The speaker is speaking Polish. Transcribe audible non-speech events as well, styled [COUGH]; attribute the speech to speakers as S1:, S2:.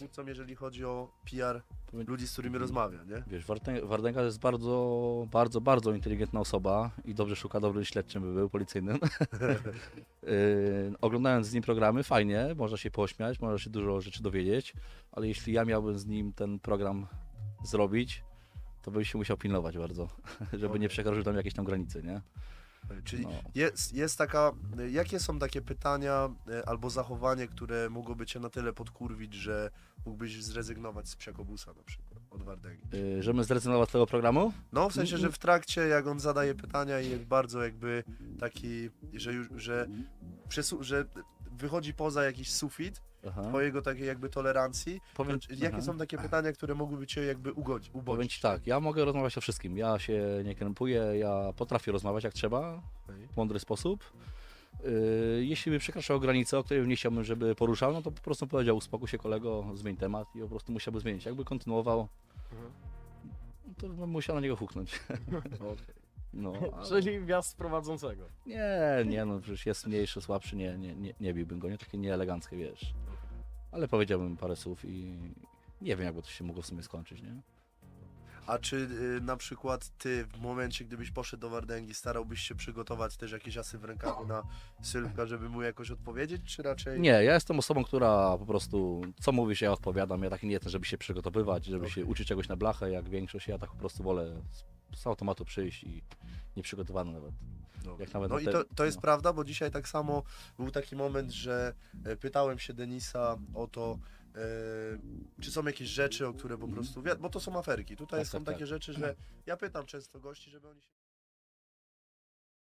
S1: przywódcą, jeżeli chodzi o PR ludzi, z którymi rozmawia, nie?
S2: Wiesz, Wartę- Wardęga to jest bardzo, bardzo, bardzo inteligentna osoba i dobrze szuka dobrym śledczym by był, policyjnym. yy, [LAUGHS] oglądając z nim programy, fajnie, można się pośmiać, można się dużo rzeczy dowiedzieć, ale jeśli ja miałbym z nim ten program zrobić, to bym się musiał pilnować bardzo, [LAUGHS] żeby nie przekroczył tam jakieś tam granice, nie?
S1: Czyli
S2: No.
S1: jest, jest taka, jakie są takie pytania e, albo zachowanie, które mogłoby cię na tyle podkurwić, że mógłbyś zrezygnować z psiakobusa na przykład od Wardęgi?
S2: Yy, żebym zrezygnował z tego programu?
S1: No, w sensie, że w trakcie, jak on zadaje pytania i jest bardzo jakby taki, że już, że, przesu- że wychodzi poza jakiś sufit
S2: Aha.
S1: twojego takiej jakby tolerancji,
S2: Powiem,
S1: to, jakie
S2: aha.
S1: są takie pytania, które mogłyby cię jakby ugodzić,
S2: Powiem
S1: ubodzić?
S2: Ci tak, ja mogę rozmawiać o wszystkim. Ja się nie krępuję, ja potrafię rozmawiać jak trzeba,
S1: Okej.
S2: w mądry sposób. Yy, jeśli by przekraczał granicę, o której nie chciałbym, żeby poruszał, no to po prostu powiedział, uspokój się kolego, zmień temat i po prostu musiałby zmienić. Jakby kontynuował,
S1: Mhm.
S2: to bym musiał na niego huknąć. [LAUGHS]
S1: Okej.
S2: No, [LAUGHS] ale...
S3: Czyli wjazd prowadzącego.
S2: Nie, nie, no przecież jest mniejszy, słabszy, nie, nie, nie, nie biłbym go, nie takie nieeleganckie, wiesz. Ale powiedziałbym parę słów i nie wiem, jakby to się mogło w sumie skończyć, nie?
S1: A czy y, na przykład ty w momencie, gdybyś poszedł do Wardęgi, starałbyś się przygotować też jakieś asy w rękawie na Sylwka, żeby mu jakoś odpowiedzieć, czy raczej...
S2: Nie, ja jestem osobą, która po prostu, co mówisz, ja odpowiadam. Ja taki nie jestem, żeby się przygotowywać, żeby się
S1: Okej.
S2: uczyć czegoś na blachę, jak większość. Ja tak po prostu wolę z automatu przyjść i nieprzygotowany nawet.
S1: Dobra.
S2: Jak nawet
S1: No
S2: na
S1: i
S2: te-
S1: to, to jest
S2: no.
S1: prawda, bo dzisiaj tak samo był taki moment, że e, pytałem się Denisa o to, e, czy są jakieś rzeczy, o które po prostu, wi- bo to są aferki, tutaj
S2: Tak,
S1: są
S2: tak,
S1: takie
S2: tak.
S1: rzeczy, że ja pytam często gości, żeby oni się